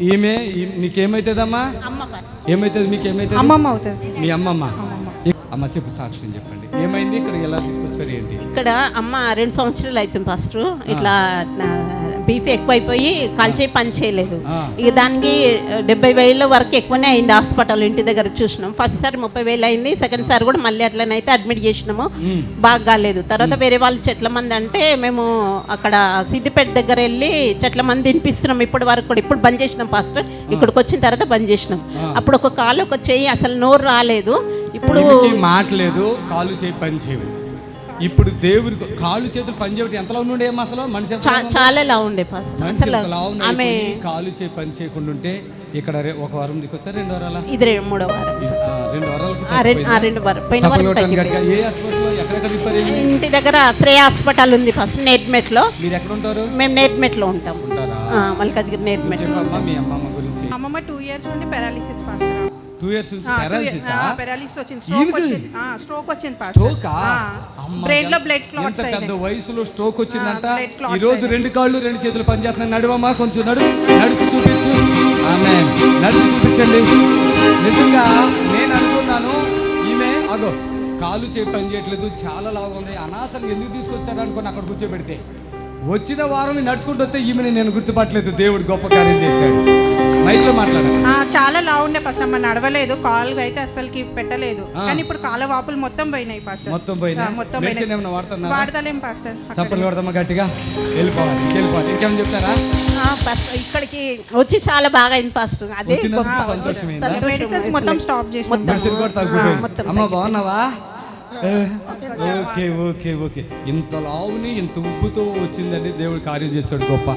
ఈమె ఈ- నీకేమైతుందమ్మా? అమ్మ ఫస్ట్ ఏమైతుంది మీకు ఏమైతుంది అమ్మమ్మ అవుతుంది. మీ అమ్మమ్మ. అమ్మ చెప్పు సాక్ష్యం చెప్పండి. ఏమైంది? ఇక్కడ ఎలా తీసుకొచ్చారు ఏంటి? ఇక్కడ అమ్మ రెండు సంవత్సరాలు అవుతుంది ఫస్ట్. ఇట్లా బీపీ ఎక్కువైపోయి కాల్చేయి పని చేయలేదు. ఇక దానికి డెబ్బై వేల వరకు ఎక్కువనే అయింది హాస్పిటల్ ఇంటి దగ్గర చూసినాం. ఫస్ట్ సారి ముప్పై వేలు అయింది సెకండ్ సారి కూడా మళ్ళీ అట్లనైతే అడ్మిట్ చేసినాము. బాగా కాలేదు. తర్వాత వేరే వాళ్ళు చెట్ల మంది అంటే మేము అక్కడ సిద్దిపేట దగ్గర వెళ్ళి చెట్ల మంది తినిపిస్తున్నాం. ఇప్పటి వరకు కూడా ఇప్పుడు బంద్ చేసినాం ఫస్ట్. ఇక్కడికి వచ్చిన తర్వాత బంద్ చేసినాం. అప్పుడు ఒక కాలు ఒక చెయ్యి అసలు నోరు రాలేదు. ఇప్పుడు ఈమెకి మాట లేదు కాళ్ళు చేయి పని చేయవు. ఇప్పుడు దేవుడి కాళ్ళు చేతులు పని చేయబట్టి ఎంతలో ఉండే అసలు? మనిషి ఎంత లావు? చాలా లా ఉండే ఫస్ట్. మనిషి ఎంత లావు ఆమె కాళ్ళు చేయి పని చేయకుండా ఉంటే ఇక్కడ ఒక వారం దిక్కొచ్చారు రెండు వారాల? ఇది మూడో వారం. రెండు వారాలకి ఆ రెండు వారం. ఏ హాస్పిటల్లో? ఎక్కడెక్కడ రిపేర్ అయ్యింది? ఇంటి దగ్గర శ్రేయ హాస్పిటల్ ఉంది ఫస్ట్ నేట్మెట్లో మీరు ఎక్కడ ఉంటారు? మేము నేట్మెట్లో ఉంటాం. ఉంటారా? ఆ, మల్కాజ్గిరి నేట్మెట్ చెప్పమ్మా మీ అమ్మమ్మ గురించి. అమ్మమ్మ టూ ఇయర్స్ నుండి పారాలిసిస్ పాస్టర్ టూ ఇయర్స్ నుంచి పారాలసిస్ పారాలిసిస్ వచ్చింది. స్ట్రోక్? వచ్చింది. స్ట్రోక్ వచ్చింది స్ట్రోకా బ్రెయిన్లో బ్లడ్ క్లాట్స్ పెద్ద వయసులో స్ట్రోక్ వచ్చిందంట? ఈ రోజు. రెండు కాళ్ళు రెండు చేతులు పనిచేస్తున్నాయి. నడువమ్మా కొంచెం నడు నడిచి చూపించు. ఆమె నడిచి చూపించండి. నిజంగా నేను అనుకున్నాను ఈమె అగో కాలు చేయి పని చేయట్లేదు చాలా ఉంది. అనవసరంగా ఎందుకు తీసుకొచ్చారు అనుకుని అక్కడ కూర్చోబెడితే? వచ్చిన వారం నడుచుకుంటూ వస్తే ఈమెను నేను గుర్తుపట్టలేదు. దేవుడు గొప్ప కార్యం చేశాడు. మాట్లాడాలి చాలా లా ఉండే ఫస్ట్ అమ్మ నడవలేదు. కాలు అయితే అసలుకి పెట్టలేదు. కానీ ఇప్పుడు కాళ్ళ వాపులు మొత్తం పోయినాయి పాస్టర్ మొత్తం పోయినా ఆ, మొత్తం మెడిసిన్ పోయినాయి. ఏమైనా వాడుతున్నారా? వాడతలేం పాస్టర్ అక్కడ. చప్పలు కొడతామా గట్టిగా? వెళ్ళిపోవాలి వెళ్ళిపోవాలి. ఇంకేమైనా చెప్తారా? ఇక్కడికి వచ్చి చాలా బాగా అయింది ఫస్ట్. అదే మెడిసిన్స్. మొత్తం స్టాప్ మొత్తం. మెడిసిన్ కూడా అమ్మ. బాగున్నావా? Okay okay okay. ఇంత లావుని ఇంత ఉప్పుతో వచ్చిందండి దేవుడు కార్యం చేశాడు గొప్ప.